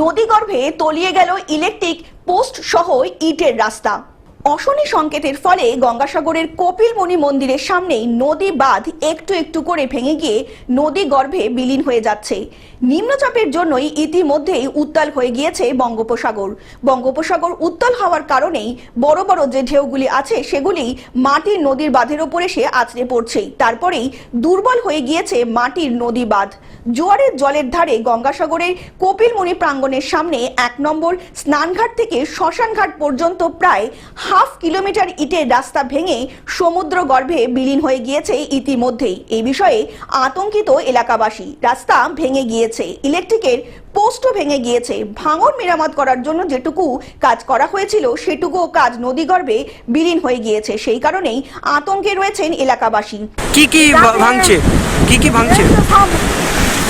নদীগর্ভে তলিয়ে গেল electric post সহ ইটের রাস্তা। অশনি সংকেতের ফলে গঙ্গাসাগরের কপিলমণি মন্দিরের সামনেই নদী বাঁধ একটু একটু করে ভেঙে গিয়ে নদী গর্ভে বিলীন হয়ে যাচ্ছে। নিম্নচাপের জন্যই ইতিমধ্যেই উত্তাল হয়ে গিয়েছে বঙ্গোপসাগর। বঙ্গোপসাগর উত্তাল হওয়ার কারণেই বড় বড় যে ঢেউগুলি আছে সেগুলি মাটির নদীর বাঁধের ওপর এসে আছড়ে পড়ছেই তারপরেই দুর্বল হয়ে গিয়েছে মাটির নদী বাঁধ। জোয়ারের জলের ধারে গঙ্গাসাগরের কপিলমণি প্রাঙ্গণের সামনে এক নম্বর স্নানঘাট থেকে শ্মশানঘাট পর্যন্ত প্রায় হাফ কিলোমিটার ইটের রাস্তা ভেঙে সমুদ্র গর্ভে বিলীন হয়ে গিয়েছে ইতিমধ্যেই। এই বিষয়ে আতঙ্কিত এলাকাবাসী রাস্তা ভেঙে গিয়েছে ইলেকট্রিকের পোস্টও ভেঙে গিয়েছে। ভাঙন মেরামত করার জন্য যেটুকু কাজ করা হয়েছিল সেটুকুও কাজ নদীগর্ভে বিলীন হয়ে গিয়েছে। সেই কারণেই আতঙ্কে রয়েছেন এলাকাবাসী। কি কি ভাঙছে? কি কি ভাঙছে?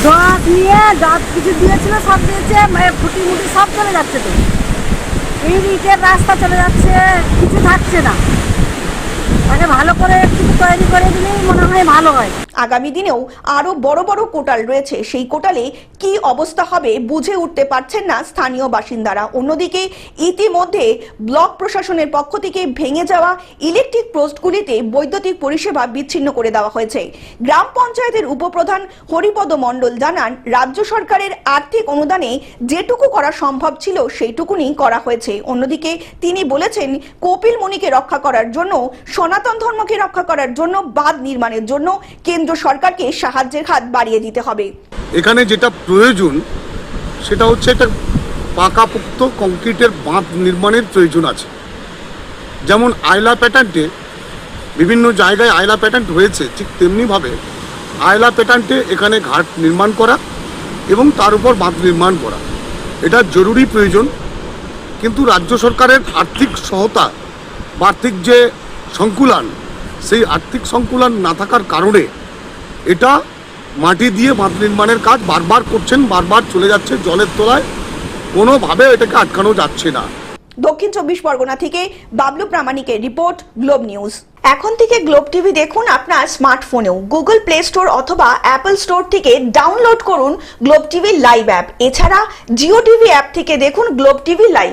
দাঁত নিয়ে দাঁত কিছু দিয়েছিল সব দিয়েছে মানে ফুটি মুটি সব চলে যাচ্ছে তো। এই ইটের রাস্তা চলে যাচ্ছে কিছু থাকছে না। মানে ভালো করে একটু তৈরি করে দিলেই মনে হয় ভালো হয়। আগামী দিনেও আরও বড় বড় কোটাল রয়েছে। সেই কোটালে কি অবস্থা হবে বুঝে উঠতে পারছেন না স্থানীয় বাসিন্দারা। অন্যদিকে ইতিমধ্যে ব্লক প্রশাসনের পক্ষ থেকে ভেঙে যাওয়া ইলেকট্রিক পোস্টগুলিতে বৈদ্যুতিক পরিষেবা বিচ্ছিন্ন করে দেওয়া হয়েছে। গ্রাম পঞ্চায়েতের উপপ্রধান হরিপদ মণ্ডল জানান, রাজ্য সরকারের আর্থিক অনুদানে যেটুকু করা সম্ভব ছিল সেইটুকুনি করা হয়েছে। অন্যদিকে তিনি বলেছেন, কপিল মুনিকে রক্ষা করার জন্য সনাতন ধর্মকে রক্ষা করার জন্য বাঁধ নির্মাণের জন্য কেন্দ্র সরকারকে সাহায্যের হাত বাড়িয়ে দিতে হবে। এখানে যেটা প্রয়োজন, সেটা হচ্ছে একটা পাকাপোক্ত কংক্রিটের বাঁধ নির্মাণের প্রয়োজন আছে। যেমন আয়লা প্যাটার্নটে বিভিন্ন জায়গায় আয়লা প্যাটার্ন হয়েছে ঠিক তেমনিভাবে আয়লা প্যাটার্নটে এখানে ঘাট নির্মাণ করা এবং তার উপর বাঁধ নির্মাণ করা। এটা জরুরি প্রয়োজন, কিন্তু রাজ্য সরকারের আর্থিক সহায়তা বা আর্থিক যে সংকুলান সেই আর্থিক সংকুলান না থাকার কারণে এটা মাটি দিয়ে বাঁধ নির্মাণের কাজ বারবার করছেন, বারবার চলে যাচ্ছে জলের তলায়। কোনোভাবে এটাকে আটকানো যাচ্ছে না। দক্ষিণ চব্বিশ পরগনা থেকে বাবলু প্রামাণিকের রিপোর্ট, গ্লোব নিউজ। এখন থেকে গ্লোব টিভি দেখুন আপনার স্মার্টফোনেও। গুগল প্লে স্টোর অথবা অ্যাপল স্টোর থেকে ডাউনলোড করুন গ্লোব টিভি লাইভ অ্যাপ। এছাড়া জিও টিভি অ্যাপ থেকে দেখুন গ্লোব টিভি লাইভ।